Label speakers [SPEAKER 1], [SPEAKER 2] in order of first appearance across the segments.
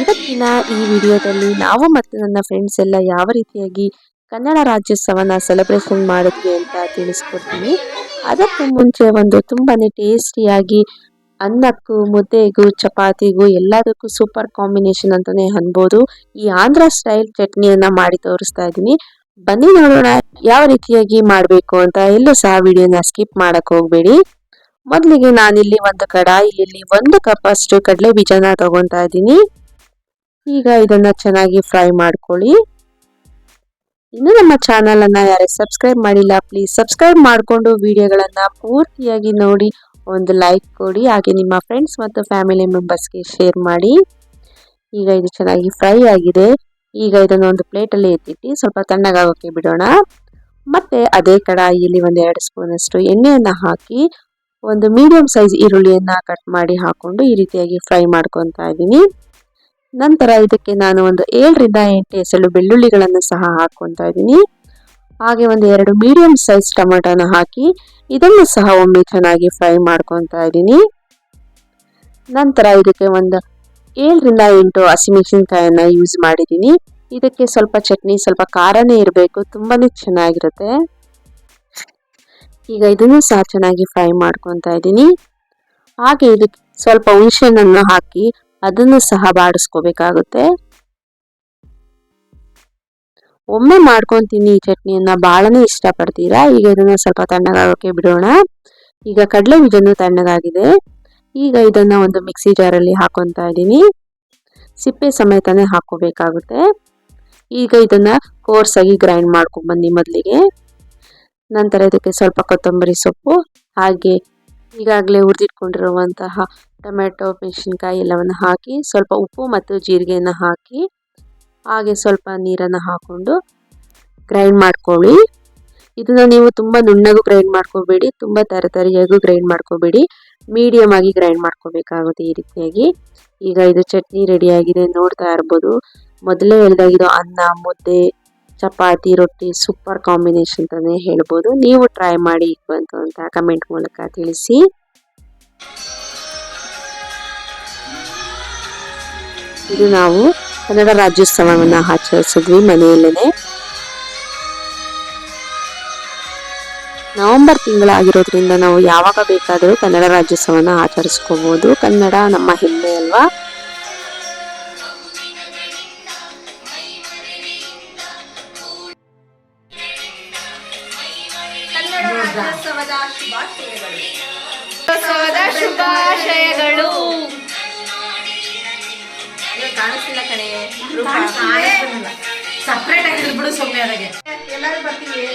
[SPEAKER 1] ಇವತ್ತಿನ ಈ ವಿಡಿಯೋದಲ್ಲಿ ನಾವು ಮತ್ತು ನನ್ನ ಫ್ರೆಂಡ್ಸ್ ಎಲ್ಲ ಯಾವ ರೀತಿಯಾಗಿ ಕನ್ನಡ ರಾಜ್ಯೋತ್ಸವನ ಸೆಲೆಬ್ರೇಷನ್ ಮಾಡಿದ್ವಿ ಅಂತ ತಿಳಿಸ್ಕೊಡ್ತೀನಿ. ಅದಕ್ಕೂ ಮುಂಚೆ ಒಂದು ತುಂಬಾ ಟೇಸ್ಟಿಯಾಗಿ ಅನ್ನಕ್ಕೂ, ಮುದ್ದೆಗೂ, ಚಪಾತಿಗೂ ಎಲ್ಲದಕ್ಕೂ ಸೂಪರ್ ಕಾಂಬಿನೇಷನ್ ಅಂತಾನೆ ಅನ್ಬೋದು. ಈ ಆಂಧ್ರ ಸ್ಟೈಲ್ ಚಟ್ನಿಯನ್ನ ಮಾಡಿ ತೋರಿಸ್ತಾ ಇದ್ದೀನಿ. ಬನ್ನಿ ನೋಡೋಣ ಯಾವ ರೀತಿಯಾಗಿ ಮಾಡಬೇಕು ಅಂತ. ಎಲ್ಲೂ ಸಹ ವಿಡಿಯೋನ ಸ್ಕಿಪ್ ಮಾಡಕ್ ಹೋಗಬೇಡಿ. ಮೊದಲಿಗೆ ನಾನಿಲ್ಲಿ ಒಂದು ಕಡಾಯಿಯಲ್ಲಿ ಒಂದು ಕಪ್ ಅಷ್ಟು ಕಡಲೆ ಬೀಜನ ತಗೊತಾ ಇದ್ದೀನಿ. ಈಗ ಇದನ್ನ ಚೆನ್ನಾಗಿ ಫ್ರೈ ಮಾಡ್ಕೊಳ್ಳಿ. ಇನ್ನು ನಮ್ಮ ಚಾನಲ್ ಅನ್ನ ಯಾರೇ ಸಬ್ಸ್ಕ್ರೈಬ್ ಮಾಡಿಲ್ಲ ಪ್ಲೀಸ್ ಸಬ್ಸ್ಕ್ರೈಬ್ ಮಾಡಿಕೊಂಡು ವಿಡಿಯೋಗಳನ್ನ ಪೂರ್ತಿಯಾಗಿ ನೋಡಿ. ಒಂದು ಲೈಕ್ ಕೊಡಿ, ಹಾಗೆ ನಿಮ್ಮ ಫ್ರೆಂಡ್ಸ್ ಮತ್ತು ಫ್ಯಾಮಿಲಿ ಮೆಂಬರ್ಸ್ಗೆ ಶೇರ್ ಮಾಡಿ. ಈಗ ಇದು ಚೆನ್ನಾಗಿ ಫ್ರೈ ಆಗಿದೆ. ಈಗ ಇದನ್ನು ಒಂದು ಪ್ಲೇಟಲ್ಲಿ ಎತ್ತಿಟ್ಟು ಸ್ವಲ್ಪ ತಣ್ಣಗಾಗೋಕೆ ಬಿಡೋಣ. ಮತ್ತೆ ಅದೇ ಕಡಾಯಿಯಲ್ಲಿ ಒಂದು ಎರಡು ಸ್ಪೂನಷ್ಟು ಎಣ್ಣೆಯನ್ನು ಎಣ್ಣೆಯನ್ನ ಹಾಕಿ ಒಂದು ಮೀಡಿಯಂ ಸೈಜ್ ಈರುಳ್ಳಿಯನ್ನು ಕಟ್ ಮಾಡಿ ಹಾಕೊಂಡು ಈ ರೀತಿಯಾಗಿ ಫ್ರೈ ಮಾಡ್ಕೊತಾ ಇದ್ದೀನಿ. ನಂತರ ಇದಕ್ಕೆ ನಾನು ಒಂದು ಏಳರಿಂದ ಎಂಟು ಎಸಳು ಬೆಳ್ಳುಳ್ಳಿಗಳನ್ನು ಸಹ ಹಾಕೊತಾ ಇದ್ದೀನಿ. ಹಾಗೆ ಒಂದು ಎರಡು ಮೀಡಿಯಂ ಸೈಜ್ ಟೊಮೆಟೊನ ಹಾಕಿ ಇದನ್ನು ಸಹ ಒಮ್ಮೆ ಚೆನ್ನಾಗಿ ಫ್ರೈ ಮಾಡ್ಕೊತಾ ಇದ್ದೀನಿ. ನಂತರ ಇದಕ್ಕೆ ಒಂದು ಏಳರಿಂದ ಎಂಟು ಹಸಿಮೆಣಸಿನ್ಕಾಯನ್ನ ಯೂಸ್ ಮಾಡಿದ್ದೀನಿ. ಇದಕ್ಕೆ ಸ್ವಲ್ಪ ಚಟ್ನಿ, ಸ್ವಲ್ಪ ಖಾರನೇ ಇರಬೇಕು ತುಂಬಾ ಚೆನ್ನಾಗಿರುತ್ತೆ. ಈಗ ಇದನ್ನು ಸಹ ಚೆನ್ನಾಗಿ ಫ್ರೈ ಮಾಡ್ಕೊತಾ ಇದ್ದೀನಿ. ಹಾಗೆ ಇದಕ್ಕೆ ಸ್ವಲ್ಪ ಹುಣಸೆಹಣ್ಣನ್ನು ಹಾಕಿ ಅದನ್ನು ಸಹ ಬಾಡಿಸ್ಕೋಬೇಕಾಗುತ್ತೆ. ಒಮ್ಮೆ ಮಾಡ್ಕೊಂತೀನಿ ಈ ಚಟ್ನಿಯನ್ನ ಬಹಳನೇ ಇಷ್ಟಪಡ್ತೀರಾ? ಈಗ ಇದನ್ನು ಸ್ವಲ್ಪ ತಣ್ಣಗಾಗೋಕೆ ಬಿಡೋಣ. ಈಗ ಕಡಲೆ ಬೀಜನು ತಣ್ಣಗಾಗಿದೆ. ಈಗ ಇದನ್ನ ಒಂದು ಮಿಕ್ಸಿ ಜಾರಲ್ಲಿ ಹಾಕೊತಾ ಇದ್ದೀನಿ. ಸಿಪ್ಪೆ ಸಮೇತನೇ ಹಾಕೋಬೇಕಾಗುತ್ತೆ ಈಗ ಇದನ್ನ ಕೋರ್ಸಾಗಿ ಗ್ರೈಂಡ್ ಮಾಡ್ಕೊಂಡು ಬನ್ನಿ ಮೊದಲಿಗೆ. ನಂತರ ಇದಕ್ಕೆ ಸ್ವಲ್ಪ ಕೊತ್ತಂಬರಿ ಸೊಪ್ಪು, ಹಾಗೆ ಈಗಾಗಲೇ ಹುರಿದಿಟ್ಕೊಂಡಿರುವಂತಹ ಟೊಮೆಟೊ, ಮೆಣಸಿನ್ಕಾಯಿ ಎಲ್ಲವನ್ನು ಹಾಕಿ ಸ್ವಲ್ಪ ಉಪ್ಪು ಮತ್ತು ಜೀರಿಗೆಯನ್ನು ಹಾಕಿ, ಹಾಗೆ ಸ್ವಲ್ಪ ನೀರನ್ನು ಹಾಕೊಂಡು ಗ್ರೈಂಡ್ ಮಾಡ್ಕೊಳ್ಳಿ. ಇದನ್ನು ನೀವು ತುಂಬ ನುಣ್ಣಗೂ ಗ್ರೈಂಡ್ ಮಾಡ್ಕೋಬೇಡಿ, ತುಂಬ ತರತರಿಯಾಗೂ ಗ್ರೈಂಡ್ ಮಾಡ್ಕೋಬೇಡಿ. ಮೀಡಿಯಮ್ ಆಗಿ ಗ್ರೈಂಡ್ ಮಾಡ್ಕೋಬೇಕಾಗುತ್ತೆ ಈ ರೀತಿಯಾಗಿ. ಈಗ ಇದು ಚಟ್ನಿ ರೆಡಿಯಾಗಿದೆ ನೋಡ್ತಾ ಇರ್ಬೋದು. ಮೊದಲೇ ಇದು ಅನ್ನ, ಮುದ್ದೆ, ಚಪಾತಿ, ರೊಟ್ಟಿ ಸೂಪರ್ ಕಾಂಬಿನೇಷನ್ ಅಂತಲೇ ಹೇಳ್ಬೋದು. ನೀವು ಟ್ರೈ ಮಾಡಿ ಅಂತ ಕಮೆಂಟ್ ಮೂಲಕ ತಿಳಿಸಿ. ಇದು ನಾವು ಕನ್ನಡ ರಾಜ್ಯೋತ್ಸವವನ್ನು ಆಚರಿಸಿದ್ವಿ ಮನೆಯಲ್ಲೇ ನವೆಂಬರ್ ತಿಂಗಳಾಗಿರೋದ್ರಿಂದ ನಾವು ಯಾವಾಗ ಬೇಕಾದರೂ ಕನ್ನಡ ರಾಜ್ಯೋತ್ಸವನ ಆಚರಿಸ್ಕೋಬಹುದು ಕನ್ನಡ ನಮ್ಮ ಹೆಮ್ಮೆ ಅಲ್ವಾ?
[SPEAKER 2] ಶುಭಾಶಯಗಳು. ಕಾಣಿಸ್ತಿಲ್ಲ ಕಣೆ.
[SPEAKER 3] ಸಪ್ರೇಟ್ ಆಗಿ ಬಿಡು ಸುಮ್ಮನೆ ಅದಕ್ಕೆ.
[SPEAKER 2] ಎಲ್ಲರೂ ಬರ್ತೀವಿ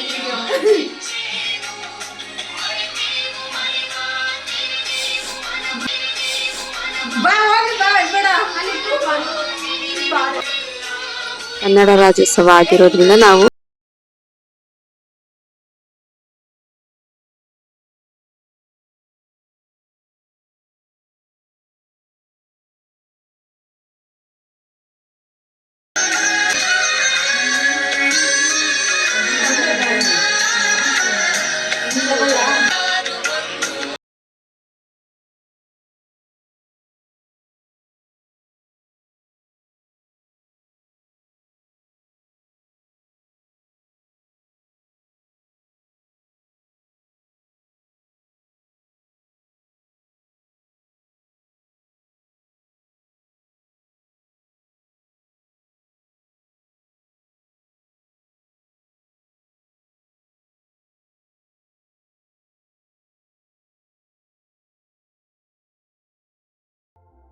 [SPEAKER 1] ಕನ್ನಡ ರಾಜ್ಯೋತ್ಸವ ಆಗಿರೋದ್ರಿಂದ ನಾವು Thank you.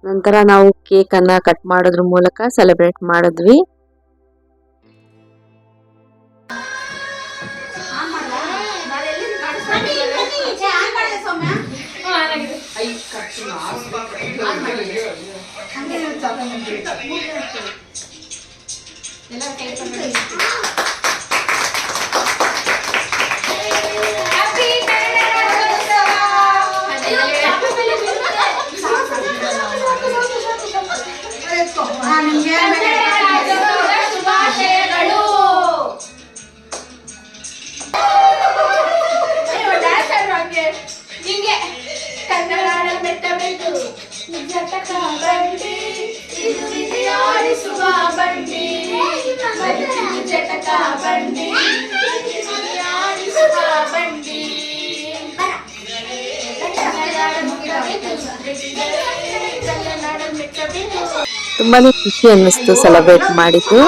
[SPEAKER 1] ನಂತರ ನಾವು ಕೇಕ್ ಅನ್ನ ಕಟ್ ಮಾಡೋದ್ರ ಮೂಲಕ ಸೆಲೆಬ್ರೇಟ್ ಮಾಡಿದ್ವಿ.
[SPEAKER 2] ಶುಭಾಶಯಗಳು ಜಟಕ ಬಂಡಿ ಇದು ವಿಧಿಯಾಡಿಸುವ ಬಂಡಿ. ಬದುಕಿನ ಜಟಕ ಬಂಡಿ ವಿಧಿಯಾಡಿಸುವ ಬಂಡಿ.
[SPEAKER 1] ತುಂಬಾನೇ ಖುಷಿ ಅನ್ನಿಸ್ತು ಸೆಲೆಬ್ರೇಟ್ ಮಾಡಿದ್ದು.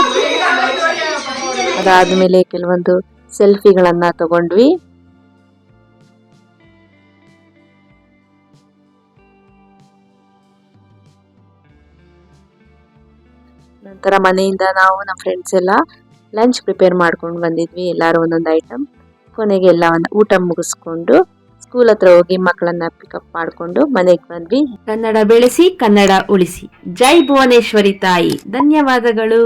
[SPEAKER 1] ಅದಾದಮೇಲೆ ಕೆಲವೊಂದು ಸೆಲ್ಫಿಗಳನ್ನು ತಗೊಂಡ್ವಿ. ನಂತರ ಮನೆಯಿಂದ ನಾವು ನಮ್ಮ ಫ್ರೆಂಡ್ಸ್ ಎಲ್ಲ ಲಂಚ್ ಪ್ರಿಪೇರ್ ಮಾಡ್ಕೊಂಡು ಬಂದಿದ್ವಿ, ಎಲ್ಲರೂ ಒಂದೊಂದು ಐಟಮ್ ಕೊನೆಗೆ ಎಲ್ಲ ಒಂದು ಊಟ ಮುಗಿಸ್ಕೊಂಡು ಸ್ಕೂಲ್ ಹತ್ರ ಹೋಗಿ ಮಕ್ಕಳನ್ನ ಪಿಕಪ್ ಮಾಡಿಕೊಂಡು ಮನೆಗೆ ಬಂದ್ವಿ. ಕನ್ನಡ ಬೆಳೆಸಿ, ಕನ್ನಡ ಉಳಿಸಿ. ಜೈ ಭುವನೇಶ್ವರಿ ತಾಯಿ. ಧನ್ಯವಾದಗಳು.